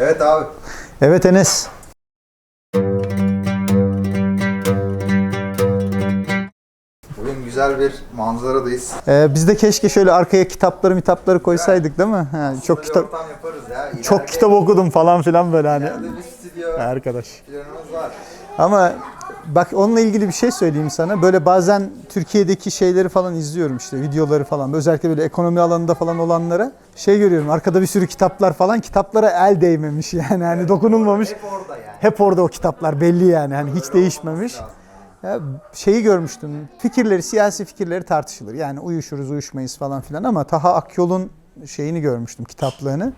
Evet abi. Evet Enes. Bugün güzel bir manzaradayız. Ee, biz de keşke şöyle arkaya kitapları mitapları koysaydık değil mi? Ha, çok Böyle kitap ortam yaparız ya. çok kitap okudum falan filan böyle hani. İleride bir stüdyo Arkadaş. planımız var. Ama bak onunla ilgili bir şey söyleyeyim sana. Böyle bazen Türkiye'deki şeyleri falan izliyorum işte videoları falan. Özellikle böyle ekonomi alanında falan olanlara şey görüyorum. Arkada bir sürü kitaplar falan. Kitaplara el değmemiş yani hani dokunulmamış. Hep orada yani. Hep orada o kitaplar belli yani hani hiç değişmemiş. Ya şeyi görmüştüm. Fikirleri, siyasi fikirleri tartışılır. Yani uyuşuruz, uyuşmayız falan filan ama Taha Akyol'un şeyini görmüştüm kitaplığını.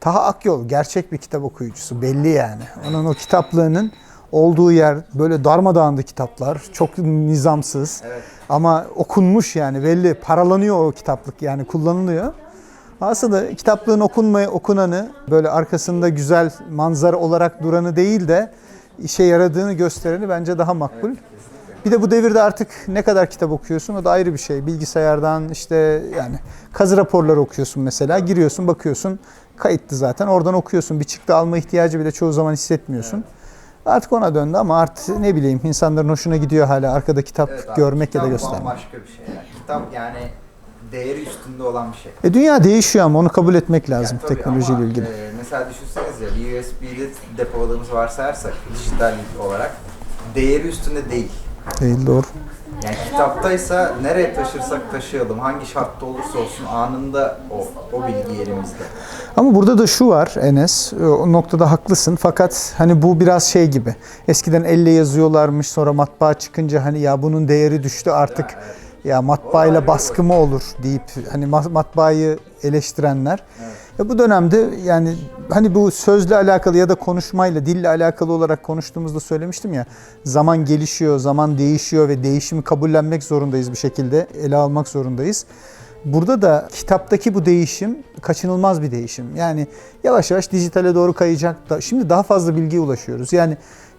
Taha Akyol gerçek bir kitap okuyucusu belli yani. Onun o kitaplığının olduğu yer böyle darmadağındı kitaplar. Çok nizamsız. Evet. Ama okunmuş yani belli. Paralanıyor o kitaplık yani kullanılıyor. Aslında kitaplığın okunmaya okunanı böyle arkasında güzel manzara olarak duranı değil de işe yaradığını göstereni bence daha makbul. Bir de bu devirde artık ne kadar kitap okuyorsun o da ayrı bir şey. Bilgisayardan işte yani kazı raporları okuyorsun mesela. Giriyorsun bakıyorsun kayıtlı zaten. Oradan okuyorsun. Bir çıktı alma ihtiyacı bile çoğu zaman hissetmiyorsun. Artık ona döndü ama artık ne bileyim insanların hoşuna gidiyor hala arkada kitap Evet abi, görmek ya da kitap göstermek. bambaşka bir şey yani. Kitap yani değeri üstünde olan bir şey. E dünya değişiyor ama onu kabul etmek lazım Yani teknolojiyle ama, ilgili. e, mesela düşünsenize bir USB'de depoladığımız varsayarsak dijital olarak değeri üstünde değil. Değil doğru. Yani kitaptaysa nereye taşırsak taşıyalım, hangi şartta olursa olsun anında o, o bilgi elimizde. Ama burada da şu var Enes, o noktada haklısın fakat hani bu biraz şey gibi. Eskiden elle yazıyorlarmış sonra matbaa çıkınca hani ya bunun değeri düştü artık ya matbaayla baskı mı olur deyip hani ma- matbaayı eleştirenler. Ya bu dönemde yani hani bu sözle alakalı ya da konuşmayla, dille alakalı olarak konuştuğumuzda söylemiştim ya. Zaman gelişiyor, zaman değişiyor ve değişimi kabullenmek zorundayız bir şekilde, ele almak zorundayız. Burada da kitaptaki bu değişim kaçınılmaz bir değişim. Yani yavaş yavaş dijitale doğru kayacak da şimdi daha fazla bilgiye ulaşıyoruz. Yani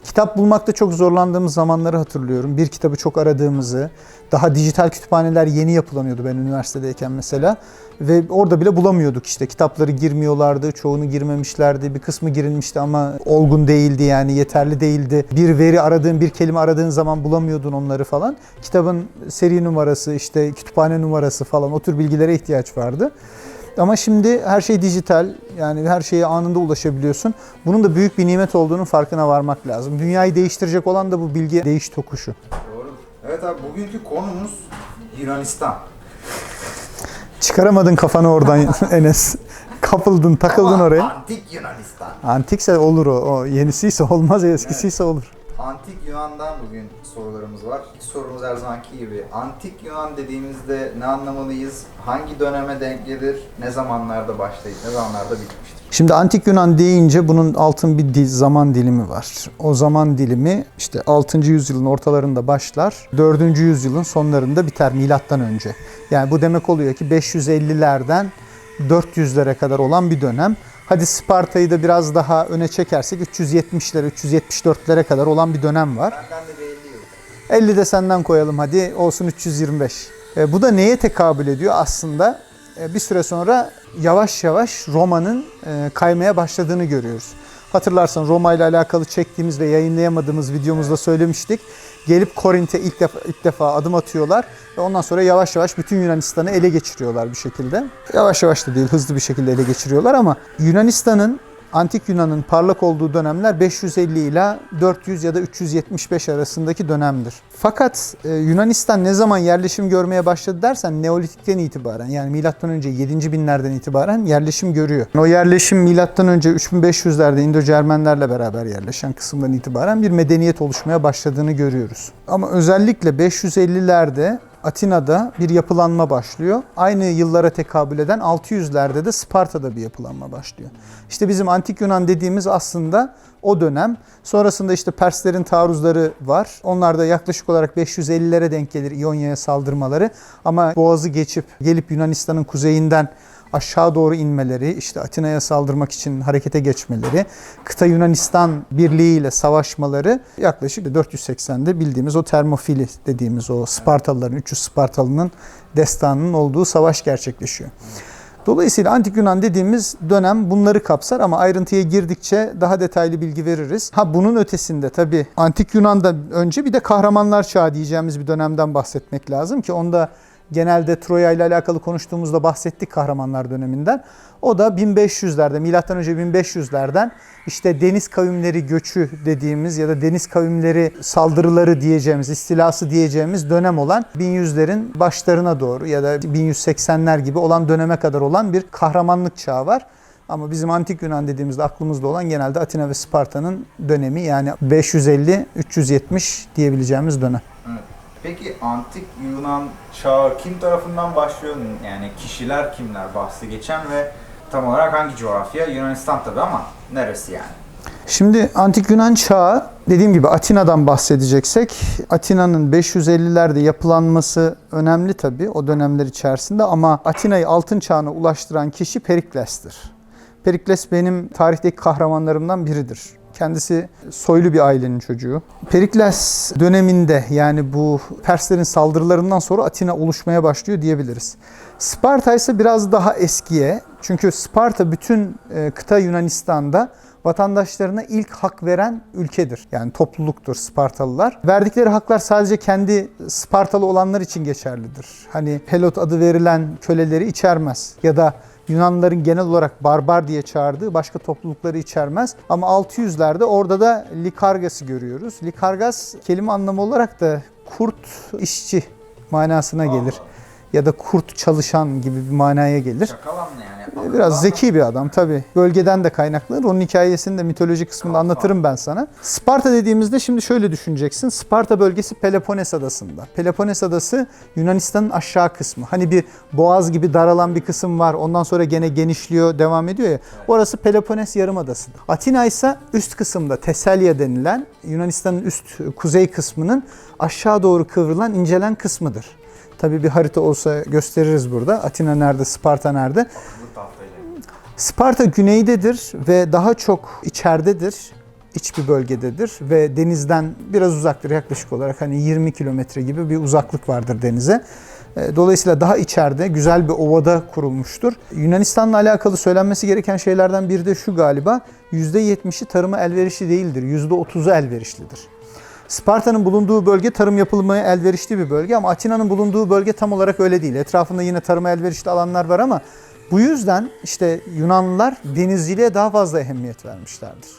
kitap bulmakta çok zorlandığımız zamanları hatırlıyorum. Bir kitabı çok aradığımızı, daha dijital kütüphaneler yeni yapılanıyordu ben üniversitedeyken mesela. Ve orada bile bulamıyorduk işte. Kitapları girmiyorlardı, çoğunu girmemişlerdi. Bir kısmı girilmişti ama olgun değildi yani yeterli değildi. Bir veri aradığın, bir kelime aradığın zaman bulamıyordun onları falan. Kitabın seri numarası, işte kütüphane numarası falan o tür bilgilere ihtiyaç vardı. Ama şimdi her şey dijital. Yani her şeye anında ulaşabiliyorsun. Bunun da büyük bir nimet olduğunun farkına varmak lazım. Dünyayı değiştirecek olan da bu bilgi değiş tokuşu. Doğru. Evet abi bugünkü konumuz Yunanistan. Çıkaramadın kafanı oradan Enes. Kapıldın, takıldın Ama oraya. Antik Yunanistan. Antikse olur o. o. Yenisiyse olmaz, eskisiyse olur. Antik Yunan'dan bugün sorularımız var. İlk sorumuz her zamanki gibi. Antik Yunan dediğimizde ne anlamalıyız? Hangi döneme denk gelir? Ne zamanlarda başlayıp ne zamanlarda bitmiştir? Şimdi antik Yunan deyince bunun altın bir dil, zaman dilimi var. O zaman dilimi işte 6. yüzyılın ortalarında başlar, 4. yüzyılın sonlarında biter milattan önce. Yani bu demek oluyor ki 550'lerden 400'lere kadar olan bir dönem. Hadi Sparta'yı da biraz daha öne çekersek 370'lere, 374'lere kadar olan bir dönem var. Benden de 50 yıl. 50 de senden koyalım hadi olsun 325. E, bu da neye tekabül ediyor aslında? E, bir süre sonra yavaş yavaş Roma'nın e, kaymaya başladığını görüyoruz. Hatırlarsan Roma ile alakalı çektiğimiz ve yayınlayamadığımız videomuzda söylemiştik. Gelip Korint'e ilk defa, ilk defa adım atıyorlar ve ondan sonra yavaş yavaş bütün Yunanistan'ı ele geçiriyorlar bir şekilde. Yavaş yavaş da değil hızlı bir şekilde ele geçiriyorlar ama Yunanistan'ın Antik Yunan'ın parlak olduğu dönemler 550 ila 400 ya da 375 arasındaki dönemdir. Fakat e, Yunanistan ne zaman yerleşim görmeye başladı dersen Neolitik'ten itibaren yani milattan önce 7. binlerden itibaren yerleşim görüyor. O yerleşim milattan önce 3500'lerde İndo-Cermenlerle beraber yerleşen kısımdan itibaren bir medeniyet oluşmaya başladığını görüyoruz. Ama özellikle 550'lerde Atina'da bir yapılanma başlıyor. Aynı yıllara tekabül eden 600'lerde de Sparta'da bir yapılanma başlıyor. İşte bizim Antik Yunan dediğimiz aslında o dönem. Sonrasında işte Perslerin taarruzları var. Onlar da yaklaşık olarak 550'lere denk gelir İonya'ya saldırmaları. Ama Boğaz'ı geçip gelip Yunanistan'ın kuzeyinden aşağı doğru inmeleri, işte Atina'ya saldırmak için harekete geçmeleri, kıta Yunanistan Birliği ile savaşmaları yaklaşık 480'de bildiğimiz o termofili dediğimiz o Spartalıların, 300 Spartalı'nın destanının olduğu savaş gerçekleşiyor. Dolayısıyla Antik Yunan dediğimiz dönem bunları kapsar ama ayrıntıya girdikçe daha detaylı bilgi veririz. Ha bunun ötesinde tabii Antik Yunan'dan önce bir de kahramanlar çağı diyeceğimiz bir dönemden bahsetmek lazım ki onda genelde Troya ile alakalı konuştuğumuzda bahsettik kahramanlar döneminden. O da 1500'lerde milattan önce 1500'lerden işte deniz kavimleri göçü dediğimiz ya da deniz kavimleri saldırıları diyeceğimiz, istilası diyeceğimiz dönem olan 1100'lerin başlarına doğru ya da 1180'ler gibi olan döneme kadar olan bir kahramanlık çağı var. Ama bizim antik Yunan dediğimizde aklımızda olan genelde Atina ve Sparta'nın dönemi yani 550-370 diyebileceğimiz dönem. Evet. Peki antik Yunan çağı kim tarafından başlıyor? Yani kişiler kimler bahsi geçen ve tam olarak hangi coğrafya? Yunanistan tabii ama neresi yani? Şimdi antik Yunan çağı dediğim gibi Atina'dan bahsedeceksek Atina'nın 550'lerde yapılanması önemli tabii o dönemler içerisinde ama Atina'yı altın çağına ulaştıran kişi Perikles'tir. Perikles benim tarihteki kahramanlarımdan biridir. Kendisi soylu bir ailenin çocuğu. Perikles döneminde yani bu Perslerin saldırılarından sonra Atina oluşmaya başlıyor diyebiliriz. Sparta ise biraz daha eskiye. Çünkü Sparta bütün e, kıta Yunanistan'da vatandaşlarına ilk hak veren ülkedir. Yani topluluktur Spartalılar. Verdikleri haklar sadece kendi Spartalı olanlar için geçerlidir. Hani Helot adı verilen köleleri içermez ya da Yunanlıların genel olarak barbar diye çağırdığı başka toplulukları içermez. Ama 600'lerde orada da Likargas'ı görüyoruz. Likargas kelime anlamı olarak da kurt işçi manasına gelir. Ya da kurt çalışan gibi bir manaya gelir. Şakalan yani? Biraz zeki bir adam tabi. Bölgeden de kaynaklanır. Onun hikayesini de mitoloji kısmında anlatırım ben sana. Sparta dediğimizde şimdi şöyle düşüneceksin. Sparta bölgesi Peloponnes adasında. Peloponnes adası Yunanistan'ın aşağı kısmı. Hani bir boğaz gibi daralan bir kısım var. Ondan sonra gene genişliyor, devam ediyor ya. Orası Peloponnes Yarımadası. Atina ise üst kısımda Teselya denilen Yunanistan'ın üst kuzey kısmının aşağı doğru kıvrılan incelen kısmıdır. Tabii bir harita olsa gösteririz burada. Atina nerede, Sparta nerede? Sparta güneydedir ve daha çok içeridedir. iç bir bölgededir ve denizden biraz uzaktır yaklaşık olarak hani 20 kilometre gibi bir uzaklık vardır denize. E, Dolayısıyla daha içeride güzel bir ovada kurulmuştur. Yunanistan'la alakalı söylenmesi gereken şeylerden biri de şu galiba. %70'i tarıma elverişli değildir. %30'u elverişlidir. Sparta'nın bulunduğu bölge tarım yapılmaya elverişli bir bölge ama Atina'nın bulunduğu bölge tam olarak öyle değil. Etrafında yine tarıma elverişli alanlar var ama bu yüzden işte Yunanlılar denizciliğe daha fazla ehemmiyet vermişlerdir.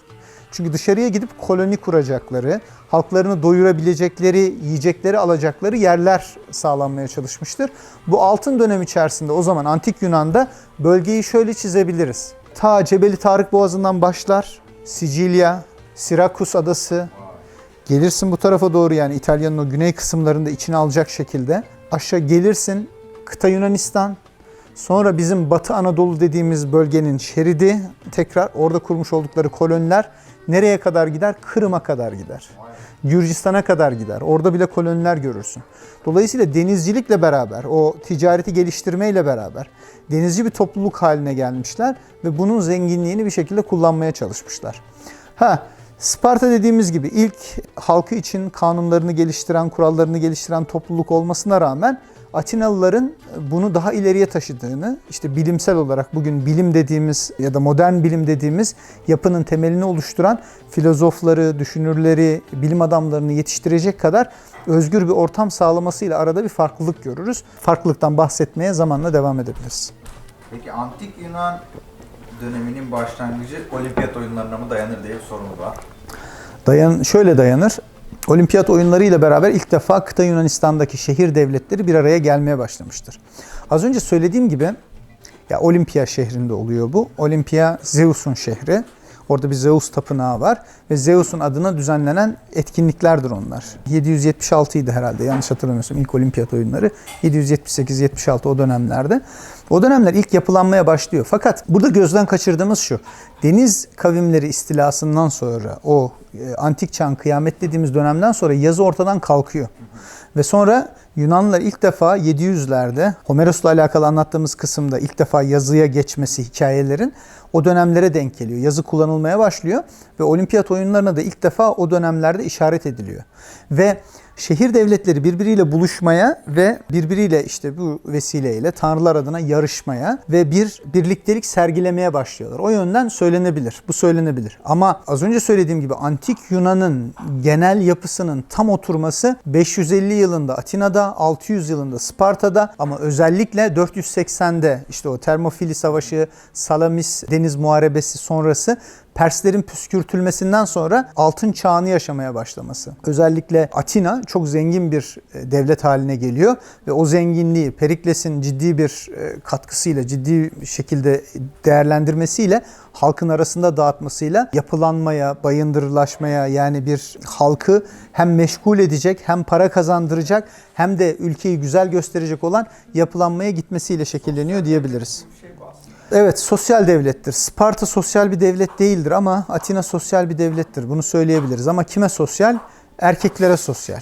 Çünkü dışarıya gidip koloni kuracakları, halklarını doyurabilecekleri, yiyecekleri alacakları yerler sağlanmaya çalışmıştır. Bu altın dönem içerisinde o zaman antik Yunan'da bölgeyi şöyle çizebiliriz. Ta Cebeli Tarık Boğazı'ndan başlar, Sicilya, Sirakus adası, Gelirsin bu tarafa doğru yani İtalya'nın o güney kısımlarında içine alacak şekilde. Aşağı gelirsin kıta Yunanistan. Sonra bizim Batı Anadolu dediğimiz bölgenin şeridi. Tekrar orada kurmuş oldukları koloniler nereye kadar gider? Kırım'a kadar gider. Gürcistan'a kadar gider. Orada bile koloniler görürsün. Dolayısıyla denizcilikle beraber, o ticareti geliştirmeyle beraber denizci bir topluluk haline gelmişler ve bunun zenginliğini bir şekilde kullanmaya çalışmışlar. Ha, Sparta dediğimiz gibi ilk halkı için kanunlarını geliştiren, kurallarını geliştiren topluluk olmasına rağmen Atinalıların bunu daha ileriye taşıdığını, işte bilimsel olarak bugün bilim dediğimiz ya da modern bilim dediğimiz yapının temelini oluşturan filozofları, düşünürleri, bilim adamlarını yetiştirecek kadar özgür bir ortam sağlamasıyla arada bir farklılık görürüz. Farklılıktan bahsetmeye zamanla devam edebiliriz. Peki antik Yunan döneminin başlangıcı olimpiyat oyunlarına mı dayanır diye bir sorumuz var. Dayan, şöyle dayanır. Olimpiyat oyunları ile beraber ilk defa kıta Yunanistan'daki şehir devletleri bir araya gelmeye başlamıştır. Az önce söylediğim gibi ya Olimpiya şehrinde oluyor bu. Olimpiya Zeus'un şehri. Orada bir Zeus tapınağı var ve Zeus'un adına düzenlenen etkinliklerdir onlar. 776 idi herhalde yanlış hatırlamıyorsam ilk olimpiyat oyunları. 778-76 o dönemlerde. O dönemler ilk yapılanmaya başlıyor. Fakat burada gözden kaçırdığımız şu. Deniz kavimleri istilasından sonra o e, antik çağın kıyamet dediğimiz dönemden sonra yazı ortadan kalkıyor. Ve sonra Yunanlılar ilk defa 700'lerde Homeros'la alakalı anlattığımız kısımda ilk defa yazıya geçmesi hikayelerin o dönemlere denk geliyor. Yazı kullanılmaya başlıyor ve olimpiyat oyunlarına da ilk defa o dönemlerde işaret ediliyor. Ve şehir devletleri birbiriyle buluşmaya ve birbiriyle işte bu vesileyle tanrılar adına yarışmaya ve bir birliktelik sergilemeye başlıyorlar. O yönden söylenebilir. Bu söylenebilir. Ama az önce söylediğim gibi antik Yunan'ın genel yapısının tam oturması 550 yılında Atina'da, 600 yılında Sparta'da ama özellikle 480'de işte o Termofili Savaşı, Salamis Deniz Muharebesi sonrası Perslerin püskürtülmesinden sonra altın çağını yaşamaya başlaması. Özellikle Atina çok zengin bir e, devlet haline geliyor ve o zenginliği Perikles'in ciddi bir e, katkısıyla, ciddi şekilde değerlendirmesiyle halkın arasında dağıtmasıyla yapılanmaya, bayındırlaşmaya yani bir halkı hem meşgul edecek hem para kazandıracak hem de ülkeyi güzel gösterecek olan yapılanmaya gitmesiyle şekilleniyor diyebiliriz. Evet sosyal devlettir. Sparta sosyal bir devlet değildir ama Atina sosyal bir devlettir. Bunu söyleyebiliriz ama kime sosyal? Erkeklere sosyal.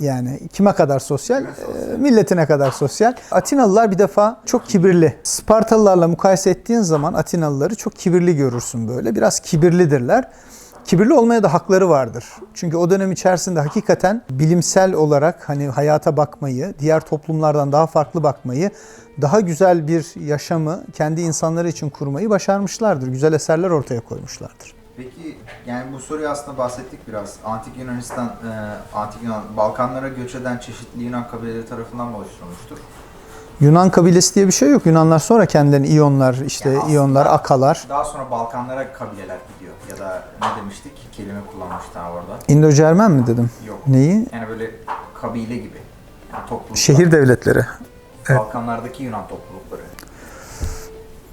Yani kime kadar sosyal? Ee, milletine kadar sosyal. Atinalılar bir defa çok kibirli. Spartalılarla mukayese ettiğin zaman Atinalıları çok kibirli görürsün böyle. Biraz kibirlidirler. Kibirli olmaya da hakları vardır. Çünkü o dönem içerisinde hakikaten bilimsel olarak hani hayata bakmayı, diğer toplumlardan daha farklı bakmayı, daha güzel bir yaşamı kendi insanları için kurmayı başarmışlardır. Güzel eserler ortaya koymuşlardır. Peki yani bu soruyu aslında bahsettik biraz. Antik Yunanistan, e, Antik Yunan, Balkanlara göç eden çeşitli Yunan kabileleri tarafından oluşturulmuştur? Yunan kabilesi diye bir şey yok. Yunanlar sonra kendilerini İyonlar, işte Yani İyonlar, Akalar. Daha sonra Balkanlara kabileler gidiyor. Ya da ne demiştik? Kelime kullanmıştı orada. İndocermen mi dedim? Yok. Neyi? Yani böyle kabile gibi. Yani topluluklar. Şehir devletleri. evet. Balkanlardaki Yunan toplulukları.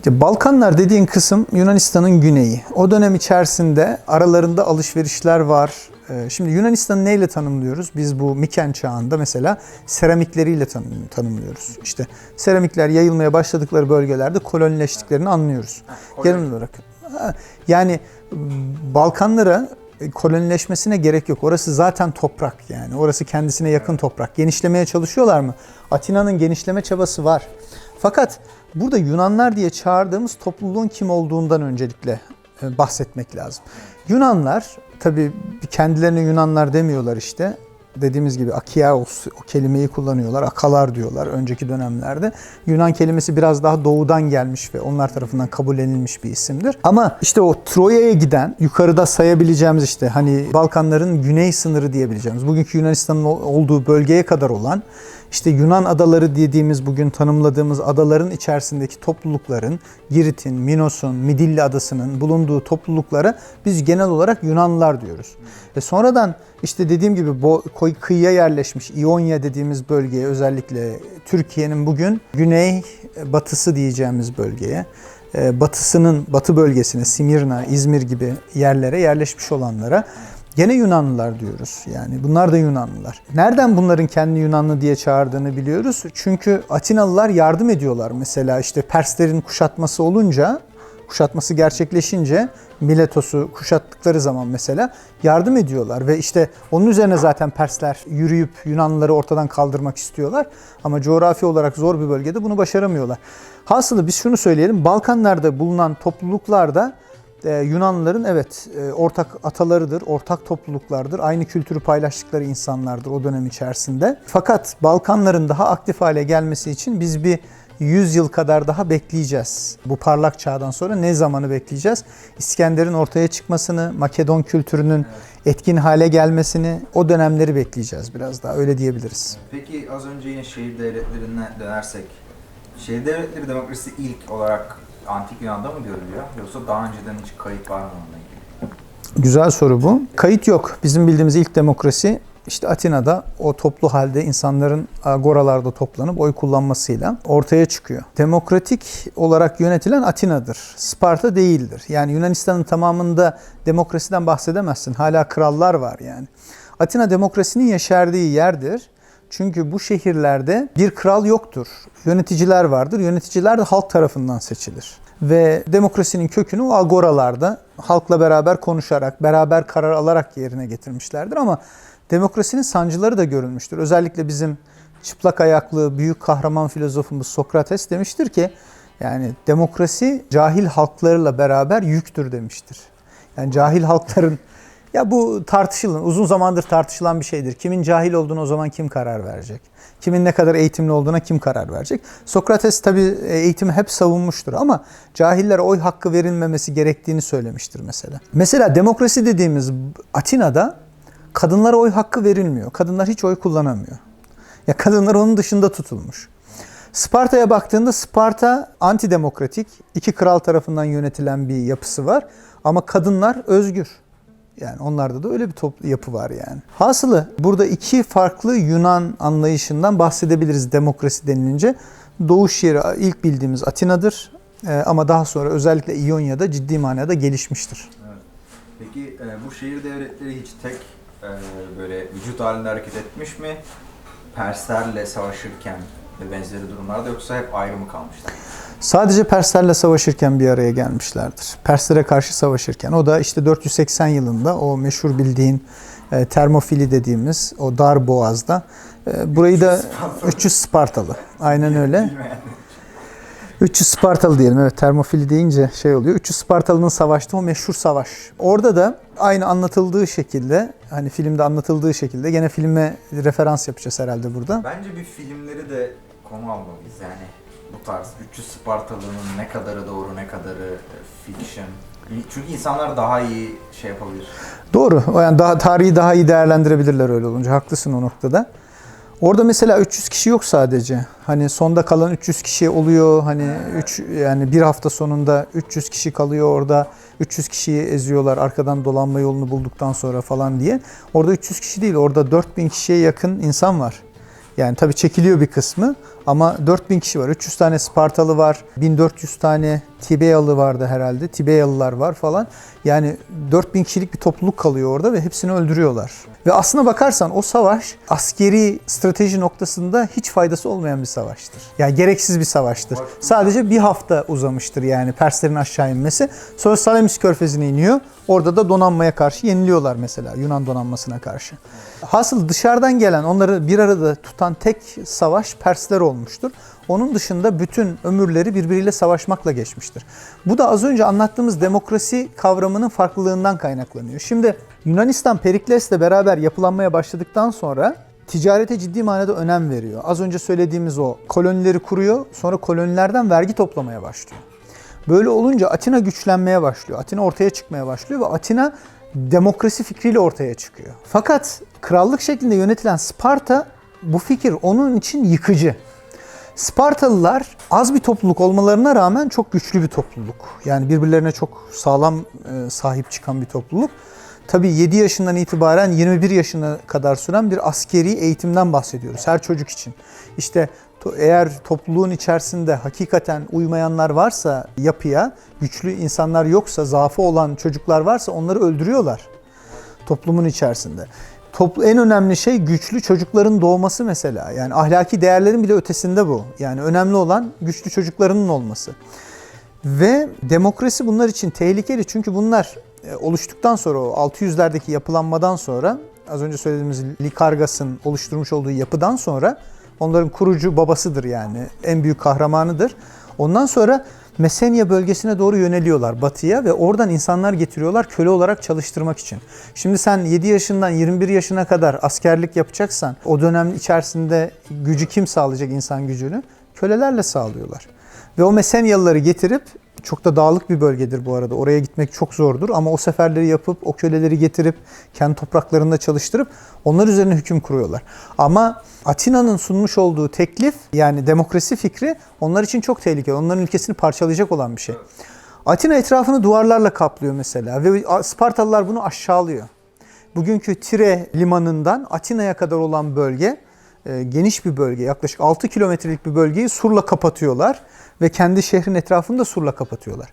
Balkanlar dediğin kısım Yunanistan'ın güneyi. O dönem içerisinde aralarında alışverişler var. Ee, Şimdi Yunanistan'ı neyle tanımlıyoruz? Biz bu Miken çağında mesela seramikleriyle tanım- tanımlıyoruz. İşte seramikler yayılmaya başladıkları bölgelerde kolonileştiklerini anlıyoruz. koloni- Genel olarak. Yani Balkanlara e, kolonileşmesine gerek yok. Orası zaten toprak yani. Orası kendisine yakın toprak. Genişlemeye çalışıyorlar mı? Atina'nın genişleme çabası var. Fakat burada Yunanlar diye çağırdığımız topluluğun kim olduğundan öncelikle e, bahsetmek lazım. Yunanlar tabii kendilerine Yunanlar demiyorlar işte. Dediğimiz gibi Akiaos o kelimeyi kullanıyorlar. Akalar diyorlar önceki dönemlerde. Yunan kelimesi biraz daha doğudan gelmiş ve onlar tarafından kabul edilmiş bir isimdir. Ama işte o Troya'ya giden yukarıda sayabileceğimiz işte hani Balkanların güney sınırı diyebileceğimiz bugünkü Yunanistan'ın ol- olduğu bölgeye kadar olan işte Yunan adaları dediğimiz bugün tanımladığımız adaların içerisindeki toplulukların Girit'in, Minos'un, Midilli adasının bulunduğu topluluklara biz genel olarak Yunanlılar diyoruz. Ve sonradan işte dediğim gibi bu kıyıya yerleşmiş İonya dediğimiz bölgeye özellikle Türkiye'nin bugün güney batısı diyeceğimiz bölgeye e, batısının batı bölgesine Simirna, İzmir gibi yerlere yerleşmiş olanlara Gene Yunanlılar diyoruz. Yani bunlar da Yunanlılar. Nereden bunların kendi Yunanlı diye çağırdığını biliyoruz. Çünkü Atinalılar yardım ediyorlar. Mesela işte Perslerin kuşatması olunca, kuşatması gerçekleşince Miletos'u kuşattıkları zaman mesela yardım ediyorlar ve işte onun üzerine zaten Persler yürüyüp Yunanlıları ortadan kaldırmak istiyorlar ama coğrafi olarak zor bir bölgede bunu başaramıyorlar. Hasılı biz şunu söyleyelim. Balkanlarda bulunan topluluklarda ee, Yunanlıların evet e, ortak atalarıdır, ortak topluluklardır. Aynı kültürü paylaştıkları insanlardır o dönem içerisinde. Fakat Balkanların daha aktif hale gelmesi için biz bir 100 yıl kadar daha bekleyeceğiz. Bu parlak çağdan sonra ne zamanı bekleyeceğiz? İskender'in ortaya çıkmasını, Makedon kültürünün etkin hale gelmesini o dönemleri bekleyeceğiz biraz daha öyle diyebiliriz. Peki az önce yine şehir devletlerine dönersek, şehir devletleri demokrasisi ilk olarak Antik Yunan'da mı görülüyor? Yoksa daha önceden hiç kayıt var mı onunla ilgili? Güzel soru bu. Kayıt yok. Bizim bildiğimiz ilk demokrasi işte Atina'da o toplu halde insanların agoralarda toplanıp oy kullanmasıyla ortaya çıkıyor. Demokratik olarak yönetilen Atina'dır. Sparta değildir. Yani Yunanistan'ın tamamında demokrasiden bahsedemezsin. Hala krallar var yani. Atina demokrasinin yeşerdiği yerdir. Çünkü bu şehirlerde bir kral yoktur. Yöneticiler vardır. Yöneticiler de halk tarafından seçilir. Ve demokrasinin kökünü o agoralarda halkla beraber konuşarak, beraber karar alarak yerine getirmişlerdir. Ama demokrasinin sancıları da görülmüştür. Özellikle bizim çıplak ayaklı büyük kahraman filozofumuz Sokrates demiştir ki yani demokrasi cahil halklarla beraber yüktür demiştir. Yani cahil halkların Ya bu tartışılan, uzun zamandır tartışılan bir şeydir. Kimin cahil olduğunu o zaman kim karar verecek? Kimin ne kadar eğitimli olduğuna kim karar verecek? Sokrates tabii eğitimi hep savunmuştur ama cahillere oy hakkı verilmemesi gerektiğini söylemiştir mesela. Mesela demokrasi dediğimiz Atina'da kadınlara oy hakkı verilmiyor. Kadınlar hiç oy kullanamıyor. Ya kadınlar onun dışında tutulmuş. Sparta'ya baktığında Sparta antidemokratik, iki kral tarafından yönetilen bir yapısı var. Ama kadınlar özgür. Yani onlarda da öyle bir toplu yapı var yani. Hasılı burada iki farklı Yunan anlayışından bahsedebiliriz demokrasi denilince. Doğuş yeri ilk bildiğimiz Atina'dır. Ee, ama daha sonra özellikle İonya'da ciddi manada gelişmiştir. Evet. Peki e, bu şehir devletleri hiç tek e, böyle vücut halinde hareket etmiş mi? Perslerle savaşırken ve benzeri durumlarda yoksa hep ayrı mı kalmışlar? Sadece Perslerle savaşırken bir araya gelmişlerdir. Perslere karşı savaşırken. O da işte 480 yılında o meşhur bildiğin e, termofili dediğimiz o dar boğazda. E, burayı da 300 Spartalı. Aynen öyle. Bilmeyen. 300 Spartalı diyelim. Evet termofili deyince şey oluyor. 300 Spartalı'nın savaştığı o meşhur savaş. Orada da aynı anlatıldığı şekilde hani filmde anlatıldığı şekilde gene filme referans yapacağız herhalde burada. Bence bir filmleri de konu almalıyız yani bu tarz 300 Spartalı'nın ne kadarı doğru ne kadarı e, fiction. Çünkü insanlar daha iyi şey yapabilir. Doğru. Yani daha tarihi daha iyi değerlendirebilirler öyle olunca. Haklısın o noktada. Orada mesela 300 kişi yok sadece. Hani sonda kalan 300 kişi oluyor. Hani 3 yani bir hafta sonunda 300 kişi kalıyor orada. 300 kişiyi eziyorlar arkadan dolanma yolunu bulduktan sonra falan diye. Orada 300 kişi değil. Orada 4000 kişiye yakın insan var. Yani tabii çekiliyor bir kısmı ama 4000 kişi var. 300 tane Spartalı var. 1400 tane Tibeyalı vardı herhalde. Tibeyalılar var falan. Yani 4000 kişilik bir topluluk kalıyor orada ve hepsini öldürüyorlar. Ve aslına bakarsan o savaş askeri strateji noktasında hiç faydası olmayan bir savaştır. Yani gereksiz bir savaştır. Sadece bir hafta uzamıştır yani Perslerin aşağı inmesi. Sonra Salamis Körfezi'ne iniyor. Orada da donanmaya karşı yeniliyorlar mesela Yunan donanmasına karşı. Hasıl dışarıdan gelen onları bir arada tutan tek savaş Persler olmuştur. Onun dışında bütün ömürleri birbiriyle savaşmakla geçmiştir. Bu da az önce anlattığımız demokrasi kavramının farklılığından kaynaklanıyor. Şimdi Yunanistan Perikles'le beraber yapılanmaya başladıktan sonra ticarete ciddi manada önem veriyor. Az önce söylediğimiz o kolonileri kuruyor, sonra kolonilerden vergi toplamaya başlıyor. Böyle olunca Atina güçlenmeye başlıyor. Atina ortaya çıkmaya başlıyor ve Atina demokrasi fikriyle ortaya çıkıyor. Fakat krallık şeklinde yönetilen Sparta bu fikir onun için yıkıcı. Spartalılar az bir topluluk olmalarına rağmen çok güçlü bir topluluk. Yani birbirlerine çok sağlam e, sahip çıkan bir topluluk. Tabii 7 yaşından itibaren 21 yaşına kadar süren bir askeri eğitimden bahsediyoruz her çocuk için. İşte eğer topluluğun içerisinde hakikaten uymayanlar varsa yapıya, güçlü insanlar yoksa, zaafı olan çocuklar varsa onları öldürüyorlar toplumun içerisinde. Toplu, en önemli şey güçlü çocukların doğması mesela. Yani ahlaki değerlerin bile ötesinde bu. Yani önemli olan güçlü çocuklarının olması. Ve demokrasi bunlar için tehlikeli çünkü bunlar e, oluştuktan sonra o 600'lerdeki yapılanmadan sonra az önce söylediğimiz Likargas'ın oluşturmuş olduğu yapıdan sonra onların kurucu babasıdır yani en büyük kahramanıdır. Ondan sonra Mesenya bölgesine doğru yöneliyorlar batıya ve oradan insanlar getiriyorlar köle olarak çalıştırmak için. Şimdi sen 7 yaşından 21 yaşına kadar askerlik yapacaksan o dönem içerisinde gücü kim sağlayacak insan gücünü? Kölelerle sağlıyorlar. Ve o Mesenyalıları getirip çok da dağlık bir bölgedir bu arada. Oraya gitmek çok zordur ama o seferleri yapıp o köleleri getirip kendi topraklarında çalıştırıp onlar üzerine hüküm kuruyorlar. Ama Atina'nın sunmuş olduğu teklif yani demokrasi fikri onlar için çok tehlikeli. Onların ülkesini parçalayacak olan bir şey. Atina etrafını duvarlarla kaplıyor mesela ve Spartalılar bunu aşağılıyor. Bugünkü Tire limanından Atina'ya kadar olan bölge e, geniş bir bölge yaklaşık 6 kilometrelik bir bölgeyi surla kapatıyorlar ve kendi şehrin etrafını da surla kapatıyorlar.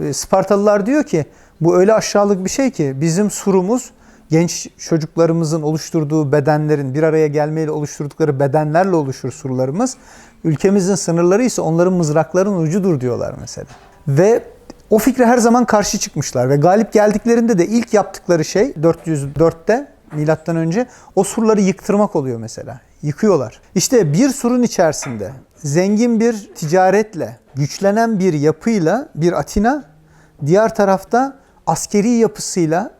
E, Spartalılar diyor ki bu öyle aşağılık bir şey ki bizim surumuz genç çocuklarımızın oluşturduğu bedenlerin bir araya gelmeyle oluşturdukları bedenlerle oluşur surlarımız. Ülkemizin sınırları ise onların mızrakların ucudur diyorlar mesela. Ve o fikre her zaman karşı çıkmışlar ve galip geldiklerinde de ilk yaptıkları şey 404'te milattan önce o surları yıktırmak oluyor mesela. Yıkıyorlar. İşte bir surun içerisinde zengin bir ticaretle, güçlenen bir yapıyla bir Atina, diğer tarafta askeri yapısıyla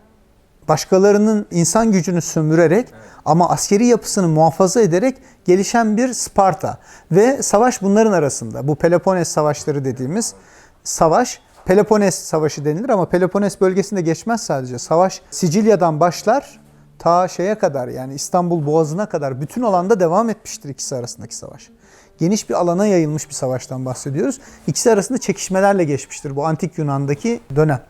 başkalarının insan gücünü sömürerek ama askeri yapısını muhafaza ederek gelişen bir Sparta. Ve savaş bunların arasında. Bu Peloponnes savaşları dediğimiz savaş Peloponnes Savaşı denilir ama Peloponnes bölgesinde geçmez sadece. Savaş Sicilya'dan başlar ta şeye kadar yani İstanbul Boğazı'na kadar bütün alanda devam etmiştir ikisi arasındaki savaş. Geniş bir alana yayılmış bir savaştan bahsediyoruz. İkisi arasında çekişmelerle geçmiştir bu antik Yunan'daki dönem.